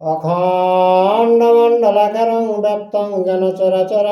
অখণ্ড মণ্ডলাকারং ব্যক্তং যেন চরাচর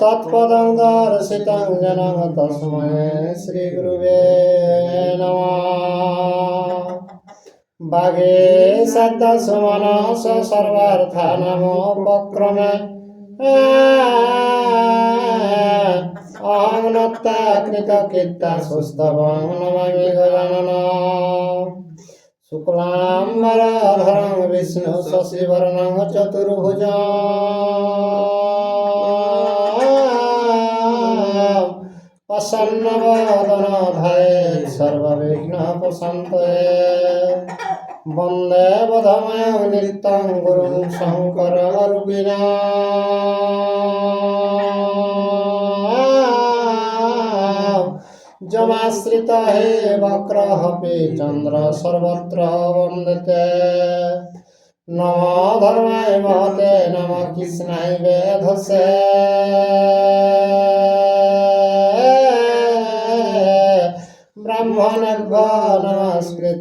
তৎপদং দর্শিতং তস্মৈ শ্রীগুরুবে নমঃ। বাগে সদ্য সুমনস সর্বার্থানামোপক্রমে অহং নত্তা কৃতকীর্তা সুস্তবং নমামি গজানন। শুক্লাম্বরধরং বিষ্ণু শশিবর্ণং চতুর্ভুজ। প্রসন্নবদন ধায়ে সর্ববিঘ্ন প্রশান্তয়ে বন্দে বধময় নিত্যং গুরুং শঙ্কর রূপিণা যমাশ্রিত হে বক্র হপি চন্দ্র সর্বত্র বন্দতে। নম ধর্মায় মহতে, নম কৃষ্ণায় বেধসে ব্রাহ্মণভ্য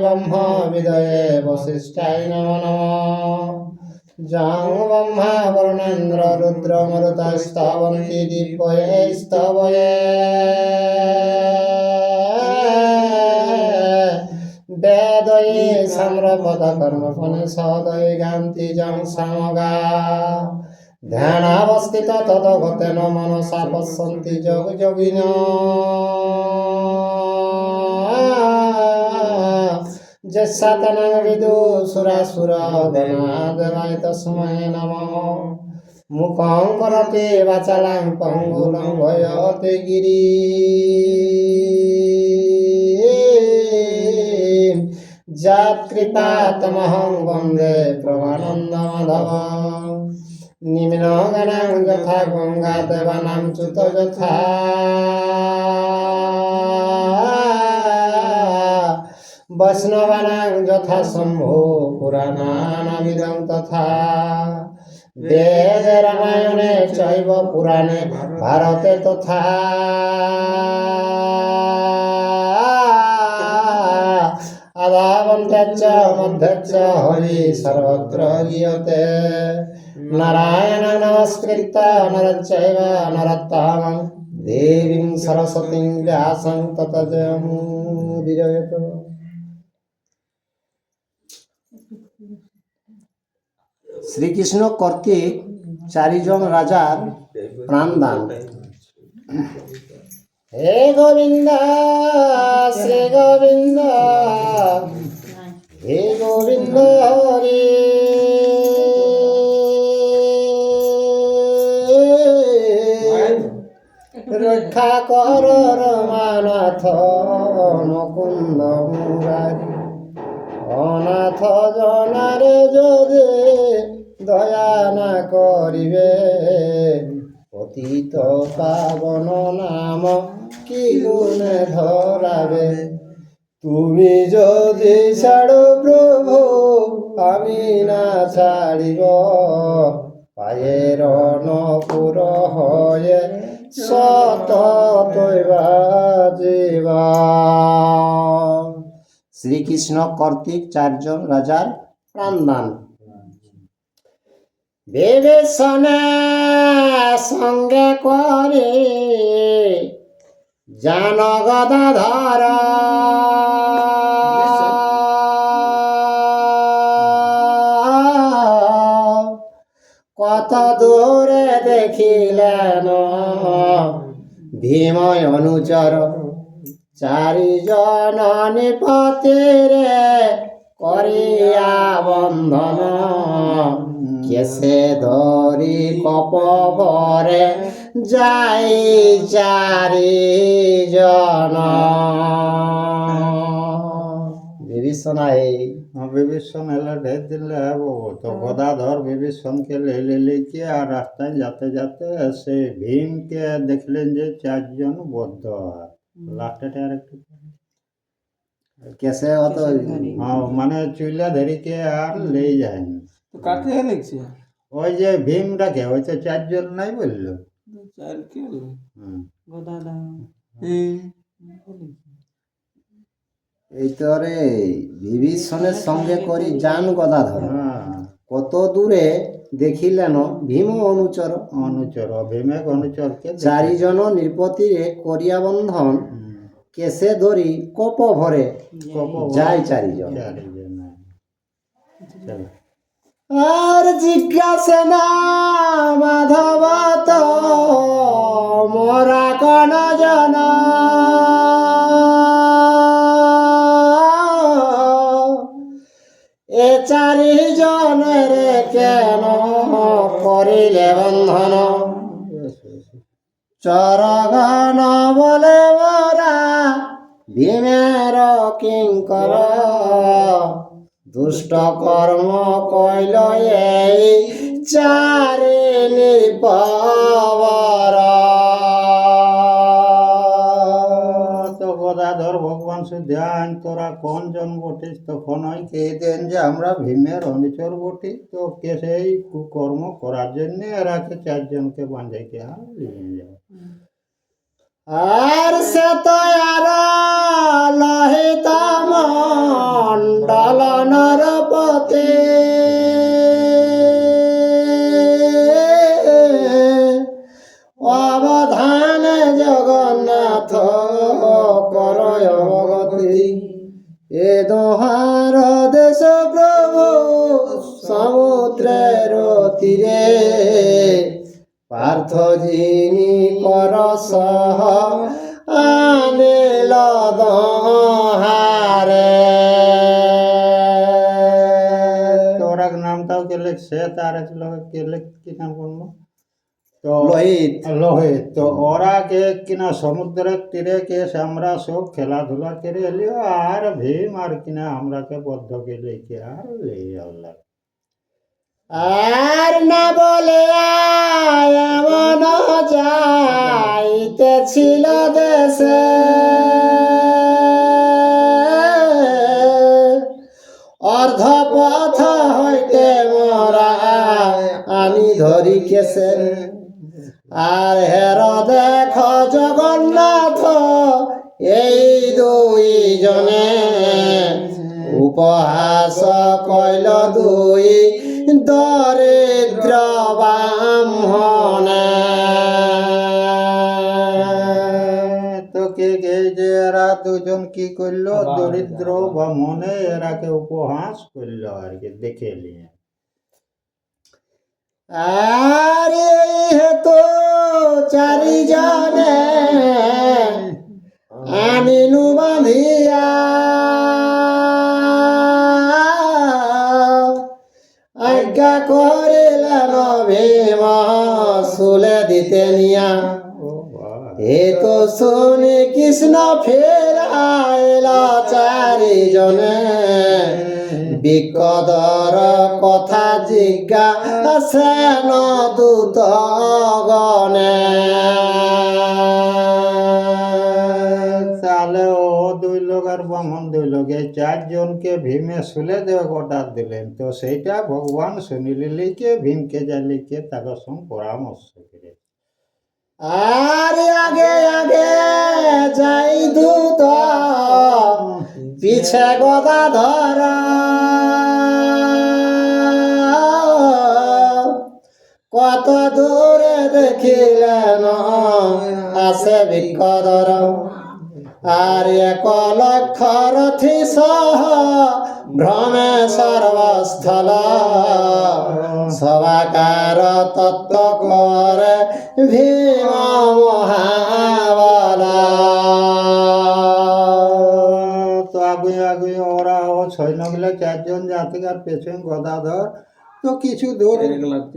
ব্রহ্ম নম নম। যাং ব্রহ্মা বরুণেন্দ্র দিব্যয়ে স্তবয়ে বেদয়ে সম্রপদ কর্মফলে সদয় গান্তি জং সমগা। ধ্যানাবস্থিত তদগতেন মনসা পশ্যন্তি যোগ যোগিন। গিরি যাত কৃপা তমহং বন্দে প্রভানন্দ মাধব নিম্ন গণাং যথা গঙ্গা দেবানাং চ্যুত যথা বৈষ্ণবানাং যথা শম্ভু পুরাণানামিদং তথা বেদে রামায়ণে চৈব পুরাণে ভারতে তথা আদাবন্তাচ্চ মধ্যচ্চ হরি সর্বত্র গীয়তে নারায়ণ নমস্কৃত্য নরচৈব নরোত্তমং দেবীং সরস্বতীং ব্যাসং ততজমুদিরয়ত শ্রীকৃষ্ণ কর্তৃক চারিজন রাজার প্রাণদান। হে গোবিন্দ, শ্রী গোবিন্দ, হে গোবিন্দ হরে। রক্ষা কর রমানাথ নকুন্দ মুরারি। অনাথ জনারে যদি দয়া না করিবে। পতিত পাবন নাম কি গুণে ধরাবে? তুমি যদি ছাড়ো প্রভু, আমি না ছাড়িব। পায়ের নপুর হয়ে সত তৈবা জীবা। শ্রীকৃষ্ণ কর্তৃক চারজন রাজার প্রাণদান। বিবেচনা সঙ্গে করে জান গদাধর কত দূরে দেখিলেন ভীময় অনুচর। চারিজন নিপতিরে করিয়া বন্ধন। কেসে ধরি কপ ভরে যাই চারি জন। বিভীষণা এই। বিভীষণ এলে ঢের দিলে তো গদাধর বিভীষণকে লেলে লিখে আর রাস্তায় যেতে যেতে সে ভীমকে দেখলেন যে চারজন বদ্ধ। হয় লাস্টে আর একটু কেসে অত হ্যাঁ, মানে চুলা ধরিকে আর লেই যায়নি। কাকে লিখছে ওই যে ভীমটাকে ওই তো চারজন নাই বলল। চার কে হুম। এই তো রে বিভীষণের সঙ্গে করি যান গদাধর হ্যাঁ। কত দূরে দেখিলেন ভীম অনুচর? অনুচর ভীমে অনুচরকে চারিজন নৃপতিরে করিয়া বন্ধন। কেসে ধরি কপ ভরে যায় চারিজন। চারিজন। চলো। আর জিজ্ঞাসে না, মাধব তো মোরা কন জন এ চারি জনের কেন করিলে বন্ধন। চরগণ বলে মোরা ভীমের কিঙ্কর দুষ্ট কর্ম কইল এই চারি তো গদাধর ভগবান ধ্যান তোরা কোন জন বটিস তখন ওই কে দেন যে আমরা ভীমের অনুচর বটি তো কে সেই কুকর্ম করার জন্য এরাকে চারজনকে বাঁধাইকে আর নিয়ে আর সে তো আর লহিত মণ্ডল নরপতি বলল তো লোহিত তো ওরা কে কিনা সমুদ্রের তীরে কে আমরা সব খেলাধুলা করে এলিও আর ভীম আর কিনা আমরাকে বদ্ধ কে লেকে আর লেই আল্লাহ আর না বলে এমন যাইতেছিল দেশে ধরি কেসে আর হের দেখ জগন্নাথ এই দুই জনে উপহাস কইল দুই দরিদ্র ব্রাহ্মণে তো কে কে যে এরা দুজন কি করল দরিদ্র বা মনে এরাকে উপহাস করল আর কি দেখে নিয়ে। আর হেতু চারিজনে আনিনু বাঁধিয়া আজ্ঞা করিলেন ভীম শুলে দিতে নিয়া। এ তো শুনি কৃষ্ণ ফের আইলা চারিজনে। বিকদর কথা জিজ্ঞাসেন দূত গণে। তাহলে ও দুই লোক আর ব্রাহ্মণ দুই লোক এই চারজনকে ভীমে শুলে দেওয়া অর্ডার দিলেন। তো সেইটা ভগবান শুনিলে লিখে ভীমকে লিখে তাকে সঙ্গে পরামর্শ করে। আর আগে আগে যাই দূত, পিছে গদা ধর। কত দূরে দেখিলেন আসে বিকদর। আর এক লক্ষ রথি সহ ভ্রমে সর্বস্থল। সবাকার তত্ত্ব করে ভীম মহাবলা। তো আগুয়ে আগুয়ে ওরা ও সৈন্যগুলো চারজন জাতিক আর পেছন গদাধর তো কিছু দূর।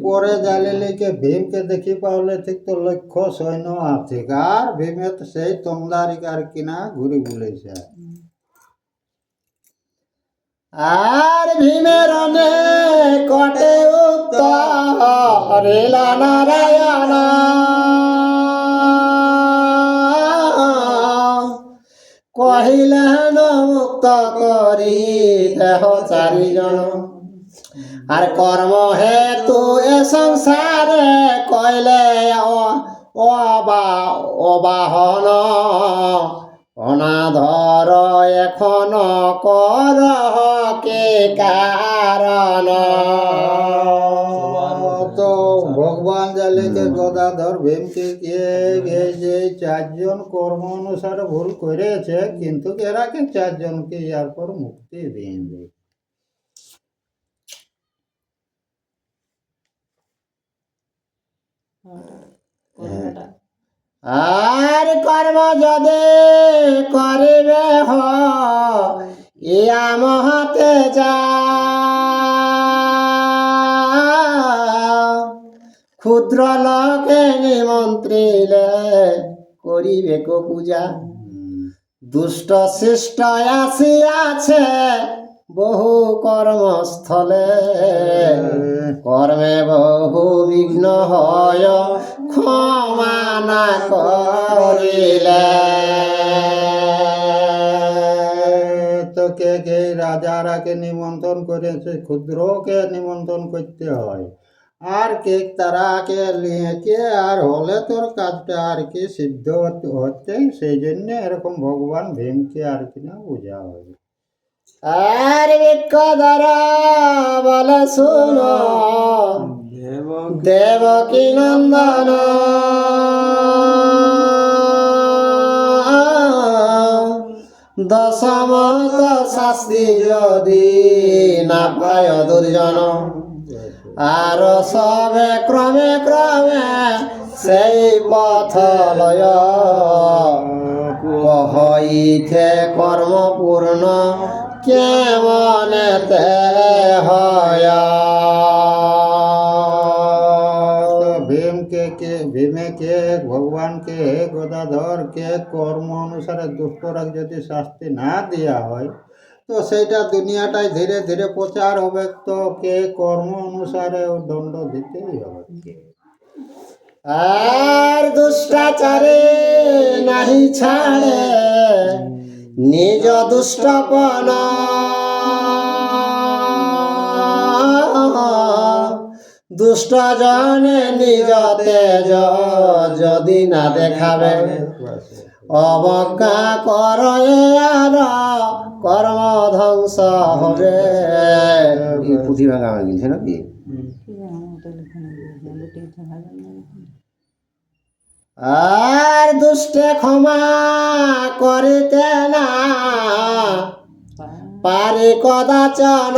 পরে জালে লেকে ভীমকে দেখি পাওলে ঠিক তো লক্ষ্য সৈন্য আছে। আর ভীমে সেই তমদারিকার কিনা ঘুরে বুলেছে। আর ভীমের কটে উত্তর নারায়ণ। কহিলেন মুক্ত করি দেহ চারিজন। আর কর্ম হেতু এ সংসারে কইলে অবা- অবাহন। অনাধর এখন কর কে কারণ? তো ভগবান জালিকে গদাধর ভীমকে কে যে চারজন কর্ম অনুসারে ভুল করেছে, কিন্তু এরাকে চারজনকে ইয়ার পর মুক্তি দিন আর কর্ম যদি করিবে হ ইয়া মহাতে যা। ক্ষুদ্র লোকে নিমন্ত্রিলে করিবে কো পূজা। দুষ্ট শিষ্ট আসিয়াছে বহু কর্মস্থলে। কর্মে বহু বিঘ্ন হয়, ক্ষমা না করিলে। তো কে কে রাজারাকে নিমন্ত্রণ করেছে, ক্ষুদ্রকে নিমন্ত্রণ করতে হয়। আর কে তারাকে লিখে আর হলে তোর কাজটা আর কি সিদ্ধ হতে- সেই জন্য এরকম ভগবান ভীমকে আর কি না বোঝা হয়। আর বিক্ষধর বলে শুনো। দেব দেবকী নন্দন। দশমত শাস্তি যদি না পায় দুর্জন। আর সবে ক্রমে ক্রমে সেই পথ লয়। কহইথে কর্ম পূর্ণ কেমনেতে হয়? তো ভীমকে কে, ভীমেকে, ভগবানকে হে গদাধরকে কর্ম অনুসারে দুষ্টরা যদি শাস্তি না দেওয়া হয়, তো সেইটা দুনিয়াটায় ধীরে ধীরে প্রচার হবে। তো কে কর্ম অনুসারে দণ্ড দিতেই হবে আর দুষ্টাচারে নাহি ছাড়ে। নিজ দুষ্টপন। দুষ্ট জনে নিজ তেজ, যদি না দেখাবে। অবজ্ঞা করে কর্ম ধ্বংস হবে। পুঁথি ভাঙা গেছে নাকি? আর দুষ্টে ক্ষমা করিতে না পারে কদাচন।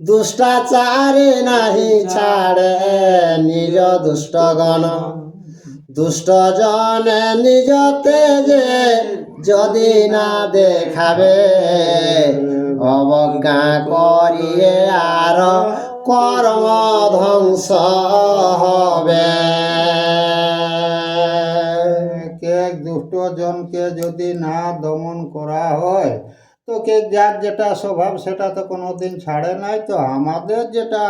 দুষ্টাচারে নাহি ছাড়ে নিজ দুষ্টগণ। দুষ্ট জনে নিজ তেজে যদি না দেখাবে, অবজ্ঞা করিয়ে আর কর্ম ধ্বংস হবে কে দুষ্ট জনকে যদি না দমন করা হয়, তো কে যার যেটা স্বভাব, সেটা তো কোনোদিন ছাড়ে নাই। তো আমাদের যেটা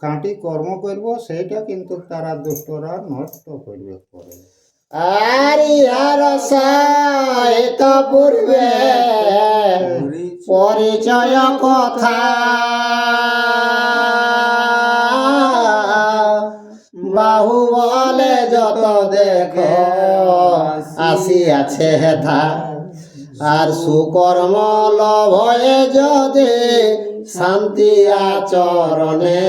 খাঁটি কর্ম করব, সেইটা কিন্তু তারা দুষ্টরা নষ্ট করবে করে আর ইহার সাহিত পূর্বে পরিচয় কথা। বাহু বলে যত দেখ, আসিয়াছে হেথা। আর সুকর্ম লভয়ে যদি শান্তি আচরণে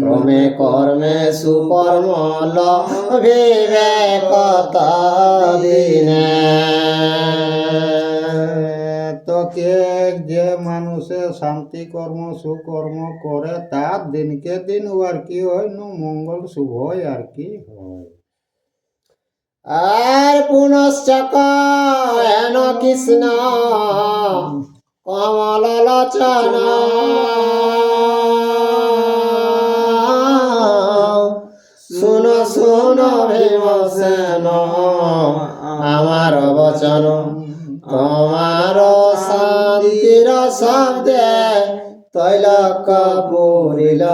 ক্রমে কর্মে সুকর্ম কত দিনে। তো কে যে মানুষে শান্তি কর্ম সুকর্ম করে তার দিনকে দিন আর কি হয়? নু মঙ্গল শুভ আর কি হয়? আর পুনশ্চ হেন কৃষ্ণ কমল লোচন শুন শুন ভীমসেন আমার বচন তোমার শান্তির শব্দে তৈল কপুরিল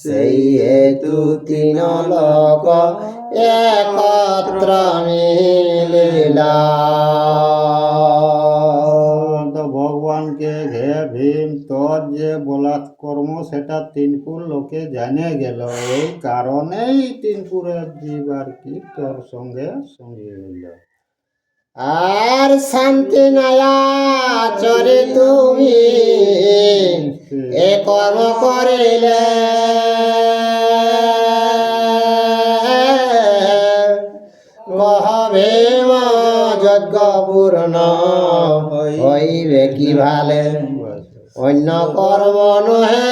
সেই হেতু তিন লোক একত্র মিলিলা ভগবানকে হে ভীম তোর যে বলাৎ কর্ম সেটা তিনপুর লোকে জানে গেল। এই কারণেই তিনপুরের জীব আর কি তোর সঙ্গে সঙ্গী হইল। আর শান্তি নয়া চরে তুমি এ কর্ম করিলে। কহবে যজ্ঞ পূর্ণ হইবে কি ভালে? অন্য কর্ম নহে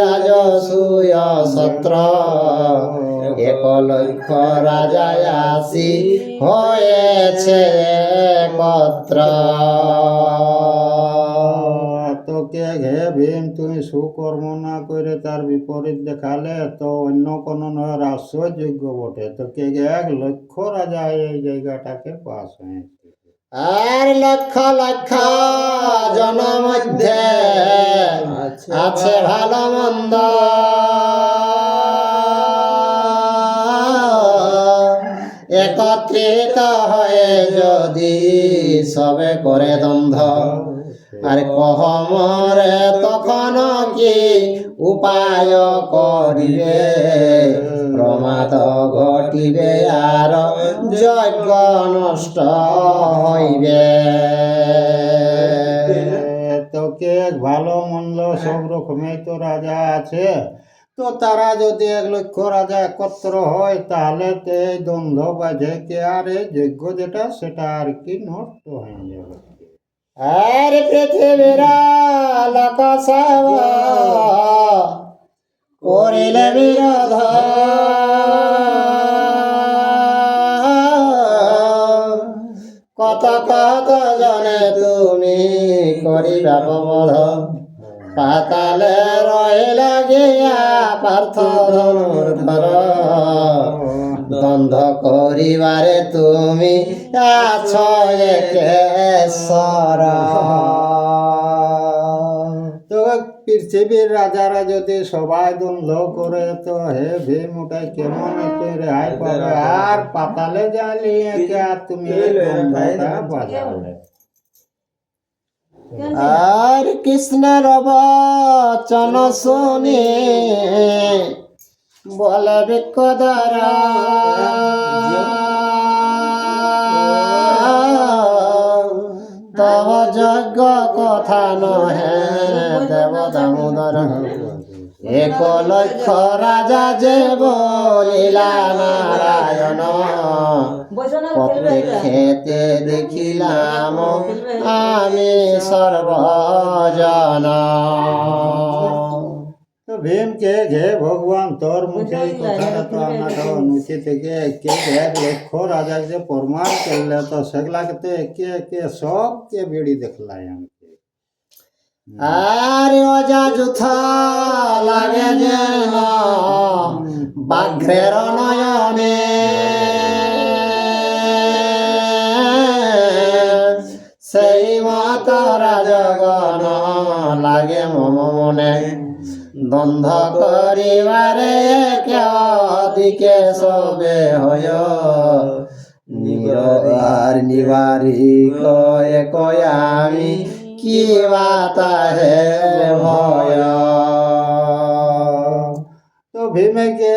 রাজসূয় এক লক্ষ রাজা আসি, হয়েছে একত্র। তোকে হে ভীম, তুমি সুকর্ম না করে তার বিপরীত দেখালে তো অন্য কোন নয় রাষ্ট্রযোগ্য বটে। তোকে এক লক্ষ রাজা এই জায়গাটাকে পাস হয়েছে। আর লক্ষ লক্ষ জন মধ্যে আছে ভালো মন্দ। একত্রিত হয়ে যদি সবে করে দ্বন্দ্ব। আর কহ মরে তখন কি উপায় করিবে? প্রমাদ ঘটিবে আর যজ্ঞ নষ্ট হইবে। তোকে ভালো মন্দ সব রকমের তো রাজা আছে। তো তারা যদি এক লক্ষ রাজা একত্র হয়, তাহলে তো এই দ্বন্দ্ব বাজে কে আর এই যেটা, সেটা আর কি নষ্ট হয়ে যাবে? আর পৃথিবীর লোক সব করিলে বিরোধ। কত কত জনে তুমি করিবা প্রবোধ পাতালে রহিল গিয়া পার্থ ধনুর্ধর। দ্বন্দ্ব করিবারে তুমি আছো একেশ্বর তো পৃথিবীর রাজারা যদি সবাই দ্বন্দ্ব করে তো হে ভীম ওটাই কেমন একটু রেহাই পাবে? আর পাতালে জ্বালিয়ে কে আর তুমি বাজালে। আর কৃষ্ণের বচন শুনি। বলে বিকদারা তব যজ্ঞ কথা নহে দেব দামোদর এক লক্ষ রাজা যে বলিলা নারায়ণ। প্রত্যেক্ষেতে দেখিলাম আমি সর্বজন। তো ভীম কে ঘে ভগবান তোর মুখে এই কথাটা তো আমরা তো নিচে থেকে একে এক লক্ষ রাজা যে প্রমাণ করলে তো সেগুলাকে তো একে একে সবকে বেড়ি দেখলাই আমাকে। আর অজা যুথা লাগে যেন বাঘ্রের নয়নে। সেই মত রাজগণ লাগে মম মনে। দ্বন্দ্ব করিবারে দিকে সবে হয় নিবার নিবারি কয়ে কয়ে আমি কি বাতা হে ভয় তো ভীমে কে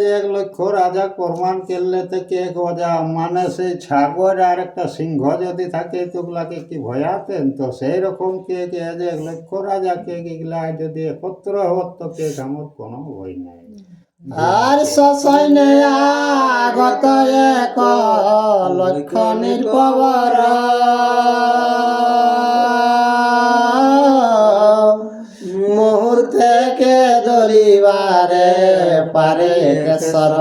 যে এক লক্ষ রাজা প্রমাণ করলে তো কে গজা? মানে সেই ছাগল আর একটা সিংহ যদি থাকে, তোগুলাকে কি ভয়াতেন? তো সেই রকম কে কে এক লক্ষ রাজা কে গেগুলা যদি একত্র হত, তো কে আমার কোনো ভয় নাই। আর সসৈনে আগত এক লক্ষ নির্পবর। পারে কেশর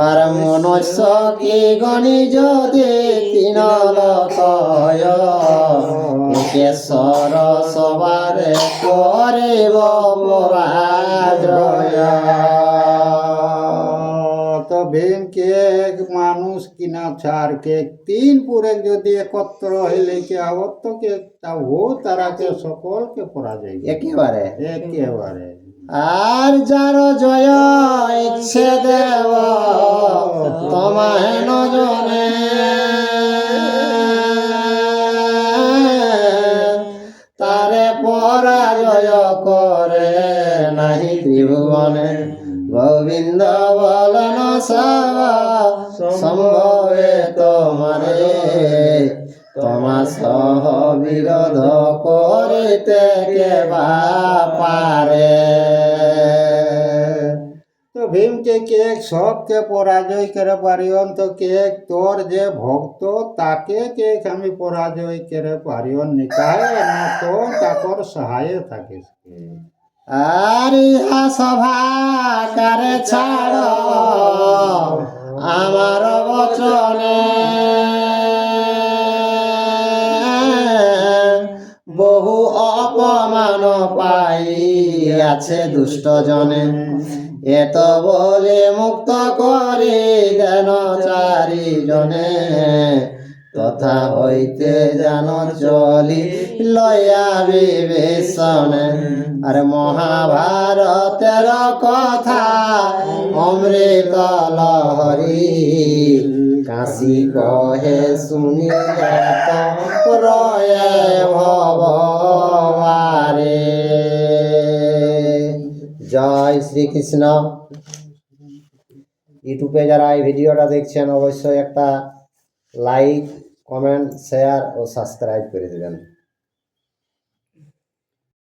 আর মনুষ্য কি গণি যদি তিন কেশর সবারে করিব পরাজয় ভীম কেক মানুষ কিনা ছাড় কেক তিন পুরে যদি একত্র হইলে কি আবত্ত কেক তা ও তারাকে সকলকে পরাজয়। একেবারে। একেবারে। আর যার জয় ইচ্ছে দেব, তোমায় নজনে। তারে পরাজয় করে নাহি ত্রিভুবনে। গোবিন্দ বলন সম্ভবে তোমারে তোমা সহ বিরোধ করিতে কে পারে। ভীমকে কেক, সবকে পরাজয় করে পারিয়ন তো কেক। তোর যে ভক্ত, তাকে কেক আমি পরাজয় করে পারিয়ন নিকায় না তো তাকর সহায় থাকিস। আর ইহা সভা কারে ছাড়? আমার বচনে। বহু অপমান পাই আছে দুষ্ট জনে। এত বলে মুক্ত করি দেন চারিজনে। তথা হইতে জান চলি লয়া বিবেচনে। আর মহাভারতের কথা অমৃত লহরি কাশি কহে শুনি রয়ে ভবারে জয় শ্রীকৃষ্ণ ইউটিউবে যারা এই ভিডিওটা দেখছেন, অবশ্যই একটা লাইক কমেন্ট শেয়ার ও সাবস্ক্রাইব করে দেবেন।